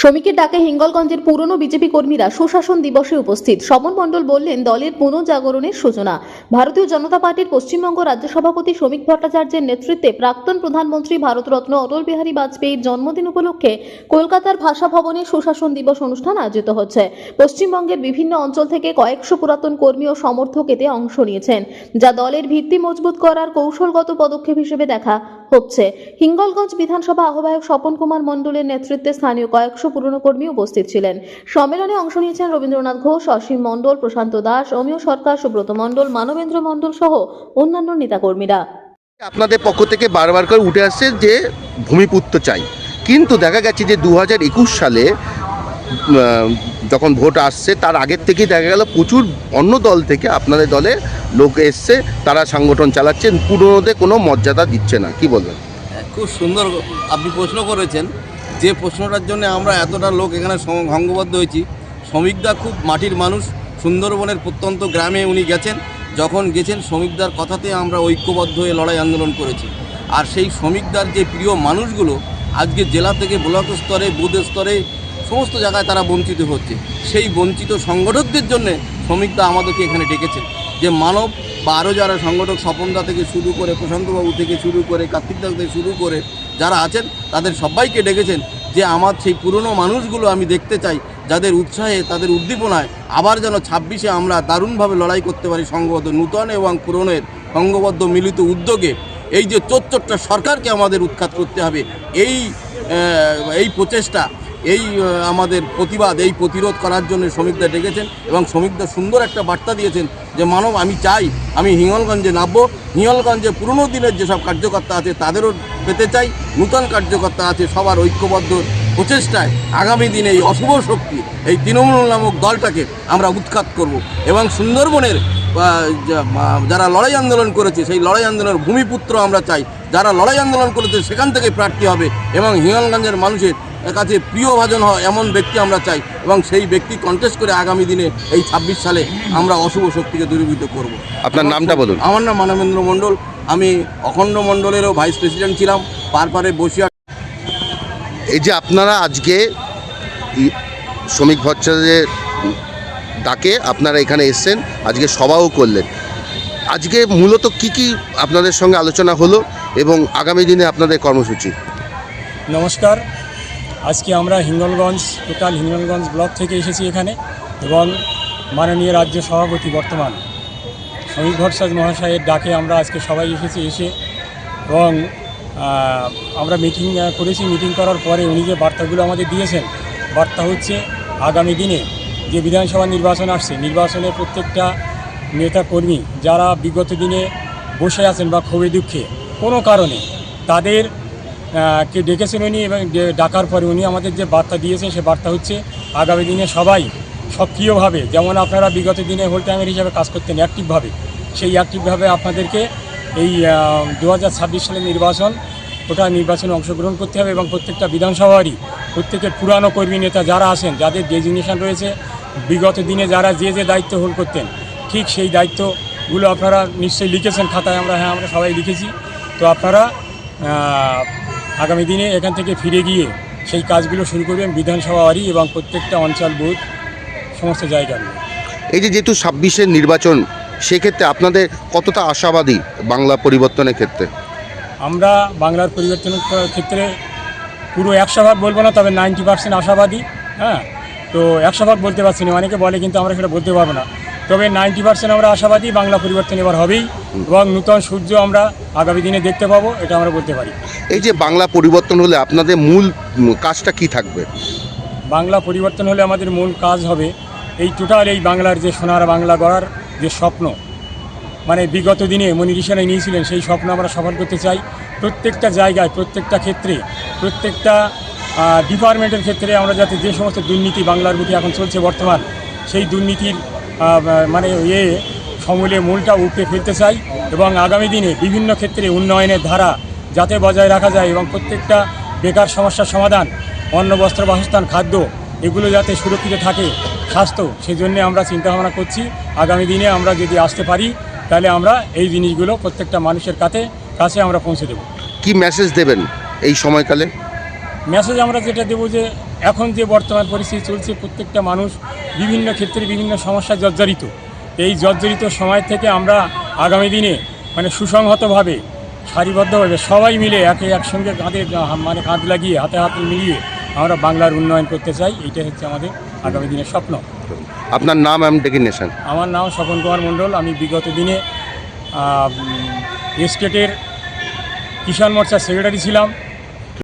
শ্রমিকের ডাকে হিঙ্গলগঞ্জের পুরনো বিজেপি কর্মীরা সুশাসন দিবসে উপস্থিত। সমন মণ্ডল বললেন, দলের পুনর্জাগরণের সূচনা। ভারতীয় জনতা পার্টির পশ্চিমবঙ্গ রাজ্য সভাপতি শ্রমিক ভট্টাচার্যের নেতৃত্বে প্রাক্তন প্রধানমন্ত্রী ভারতরত্ন অটল বিহারী বাজপেয়ীর জন্মদিন উপলক্ষে কলকাতার ভাষা ভবনে সুশাসন দিবস অনুষ্ঠান আয়োজিত হচ্ছে। পশ্চিমবঙ্গের বিভিন্ন অঞ্চল থেকে কয়েকশো পুরাতন কর্মী ও সমর্থক এতে অংশ নিয়েছেন, যা দলের ভিত্তি মজবুত করার কৌশলগত পদক্ষেপ হিসেবে দেখা হচ্ছে। হিঙ্গলগঞ্জ বিধানসভা আহ্বায়ক স্বপন কুমার মণ্ডলের নেতৃত্বে স্থানীয় কয়েকশো পুরনো কর্মী উপস্থিত ছিলেন। সম্মেলনে অংশ নিয়েছেন রবীন্দ্রনাথ ঘোষ, অসীম মণ্ডল, প্রশান্ত দাস, অমীয় সরকার, সুব্রত মণ্ডল, মানবেন্দ্র মণ্ডল সহ অন্যান্য নেতাকর্মীরা। আপনাদের পক্ষ থেকে বারবার করে উঠে আসছে যে ভূমিপুত্র চাই। কিন্তু দেখা গেছে যে দু সালে যখন ভোট আসছে, তার আগের থেকেই দেখা গেল প্রচুর অন্য দল থেকে আপনাদের দলে লোক এসছে, তারা সংগঠন চালাচ্ছেন পুরনোদের কোনো মর্যাদা দিচ্ছে না। কি বলবেন? খুব সুন্দর আপনি প্রশ্ন করেছেন। যে প্রশ্নটার জন্য আমরা এতটা লোক এখানে সংঘবদ্ধ হয়েছি, শ্রমিকদা খুব মাটির মানুষ, সুন্দরবনের প্রত্যন্ত গ্রামে উনি গেছেন। যখন গেছেন, শ্রমিকদার কথাতে আমরা ঐক্যবদ্ধ হয়ে লড়াই আন্দোলন করেছি। আর সেই শ্রমিকদার যে প্রিয় মানুষগুলো, আজকে জেলা থেকে ব্লক স্তরে, বুথ স্তরে সমস্ত জায়গায় তারা বঞ্চিত হচ্ছে। সেই বঞ্চিত সংগঠকদের জন্য শ্রমিকদা আমাদেরকে এখানে ডেকেছে যে মানব বা আরও যারা সংগঠক স্বপনদা থেকে শুরু করে প্রশান্তবাবু থেকে শুরু করে কার্তিকদা থেকে শুরু করে যারা আছেন, তাদের সবাইকে ডেকেছেন যে আমার সেই পুরনো মানুষগুলো আমি দেখতে চাই, যাদের উৎসাহে, তাদের উদ্দীপনায় আবার যেন ছাব্বিশে আমরা দারুণভাবে লড়াই করতে পারি সংঘবদ্ধ নূতন এবং পুরনের সংঘবদ্ধ মিলিত উদ্যোগে। এই যে চোরচোরটা সরকারকে আমাদের উৎখাত করতে হবে, এই এই প্রচেষ্টা এই আমাদের প্রতিবাদ, এই প্রতিরোধ করার জন্য শ্রমিকরা ডেকেছেন এবং শ্রমিকরা সুন্দর একটা বার্তা দিয়েছেন যে, মানব, আমি চাই, আমি হিঙ্গলগঞ্জে নামবো। হিঙ্গলগঞ্জে পুরনো দিনের যেসব কার্যকর্তা আছে, তাদেরও পেতে চাই। নূতন কার্যকর্তা আছে, সবার ঐক্যবদ্ধ প্রচেষ্টায় আগামী দিনে এই অশুভ শক্তি, এই তৃণমূল নামক দলটাকে আমরা উৎখাত করব এবং সুন্দরবনের যারা লড়াই আন্দোলন করেছে, সেই লড়াই আন্দোলনের ভূমিপুত্র আমরা চাই। যারা লড়াই আন্দোলন করেছে সেখান থেকে প্রার্থী হবে এবং হিঙ্গলগঞ্জের মানুষের কাছে প্রিয় ভাজন হয় এমন ব্যক্তি আমরা চাই এবং সেই ব্যক্তি কন্টেস্ট করে আগামী দিনে এই ছাব্বিশ সালে আমরা অশুভ শক্তিকে দূরীভূত করব। আপনার নামটা বলুন। আমার নাম মানবেন্দ্র মণ্ডল। আমি অখণ্ড মণ্ডলেরও ভাইস প্রেসিডেন্ট ছিলাম পারপারে বসিয়া এই যে আপনারা আজকে শ্রমিক ভট্টাচার্যের ডাকে আপনারা এখানে এসছেন আজকে সভাও করলেন। আজকে মূলত কি কি আপনাদের সঙ্গে আলোচনা হলো এবং আগামী দিনে আপনাদের কর্মসূচি? নমস্কার। আজকে আমরা হিঙ্গলগঞ্জ, টোটাল হিঙ্গলগঞ্জ ব্লক থেকে এসেছি এখানে এবং মাননীয় রাজ্য সভাপতি বর্তমান শ্রমিক ভট্টাচার্য মহাশয়ের ডাকে আমরা আজকে সবাই এসেছি এসে এবং আমরা মিটিং করেছি। মিটিং করার পরে উনি যে বার্তাগুলো আমাদের দিয়েছেন, বার্তা হচ্ছে আগামী দিনে যে বিধানসভা নির্বাচন আসছে, নির্বাচনে প্রত্যেকটা নেতা কর্মী যারা বিগত দিনে বসে আছেন বা খুবই দুঃখে, কোনো কারণে তাদের কে ডেকেছেন উনি এবং ডাকার পরে উনি আমাদের যে বার্তা দিয়েছেন সে বার্তা হচ্ছে, আগামী দিনে সবাই সক্রিয়ভাবে, যেমন আপনারা বিগত দিনে হোল টাইমের হিসাবে কাজ করতেন অ্যাক্টিভভাবে, সেই অ্যাক্টিভভাবে আপনাদেরকে এই দু হাজার ছাব্বিশ সালের নির্বাচন, ওটা নির্বাচনে অংশগ্রহণ করতে হবে এবং প্রত্যেকটা বিধানসভারই প্রত্যেকের পুরানো কর্মী নেতা যারা আছেন, যাদের ডেজিগনেশন রয়েছে, বিগত দিনে যারা যে যে দায়িত্ব হোল্ড করতেন ঠিক সেই দায়িত্বগুলো আপনারা নিশ্চয়ই লিখেছেন খাতায় আমরা হ্যাঁ আমরা সবাই লিখেছি। তো আপনারা আগামী দিনে এখান থেকে ফিরে গিয়ে সেই কাজগুলো শুরু করবেন বিধানসভা বিধানসভারই এবং প্রত্যেকটা অঞ্চল বুথ সমস্ত জায়গায় এই যে যেহেতু ছাব্বিশের নির্বাচন সেক্ষেত্রে আপনাদের কতটা আশাবাদী বাংলা পরিবর্তনের ক্ষেত্রে? আমরা বাংলার পরিবর্তনের ক্ষেত্রে পুরো একশো ভাগ বলব না তবে নাইনটি পার্সেন্ট আশাবাদী হ্যাঁ তো একশো ভাগ বলতে পারছি না। অনেকে বলে কিন্তু আমরা সেটা বলতে পারব না। তবে নাইনটি পার্সেন্ট আমরা আশাবাদী বাংলা পরিবর্তন এবার হবেই এবং নূতন সূর্য আমরা আগামী দিনে দেখতে পাবো এটা আমরা বলতে পারি। এই যে বাংলা পরিবর্তন হলে আপনাদের মূল কাজটা কি থাকবে? বাংলা পরিবর্তন হলে আমাদের মূল কাজ হবে এই টোটাল এই বাংলার যে সোনার বাংলা গড়ার যে স্বপ্ন। মানে বিগত দিনে মনি ঋষিরাই নিয়েছিলেন সেই স্বপ্ন আমরা সফল করতে চাই। প্রত্যেকটা জায়গায় প্রত্যেকটা ক্ষেত্রে প্রত্যেকটা ডিপার্টমেন্টের ক্ষেত্রে আমরা যাতে যে সমস্ত দুর্নীতি বাংলার বুকে এখন চলছে বর্তমান সেই দুর্নীতির মানে ইয়ে সমূলে মূলটা উপড়ে ফেলতে চাই এবং আগামী দিনে বিভিন্ন ক্ষেত্রে উন্নয়নের ধারা যাতে বজায় রাখা যায় এবং প্রত্যেকটা বেকার সমস্যার সমাধান অন্ন বস্ত্র বাসস্থান খাদ্য এগুলো যাতে সুরক্ষিত থাকে স্বাস্থ্য সেই জন্য আমরা চিন্তাভাবনা করছি। আগামী দিনে আমরা যদি আসতে পারি তাহলে আমরা এই জিনিসগুলো প্রত্যেকটা মানুষের কাছে কাছে আমরা পৌঁছে দেব। কি মেসেজ দেবেন এই সময়কালে? মেসেজ আমরা যেটা দেবো যে এখন যে বর্তমান পরিস্থিতি চলছে প্রত্যেকটা মানুষ বিভিন্ন ক্ষেত্রে বিভিন্ন সমস্যা জর্জরিত। এই জর্জরিত সময় থেকে আমরা আগামী দিনে মানে সুসংহতভাবে সারিবদ্ধভাবে সবাই মিলে একে একসঙ্গে কাঁধে মানে কাঁধ লাগিয়ে হাতে হাত মিলিয়ে আমরা বাংলার উন্নয়ন করতে চাই। এইটাই হচ্ছে আমাদের আগামী দিনের স্বপ্ন। আপনার নাম এবং ডেকিনেশন আমার নাম স্বপন কুমার মণ্ডল। আমি বিগত দিনে স্টেটের কিষাণ মোর্চার সেক্রেটারি ছিলাম।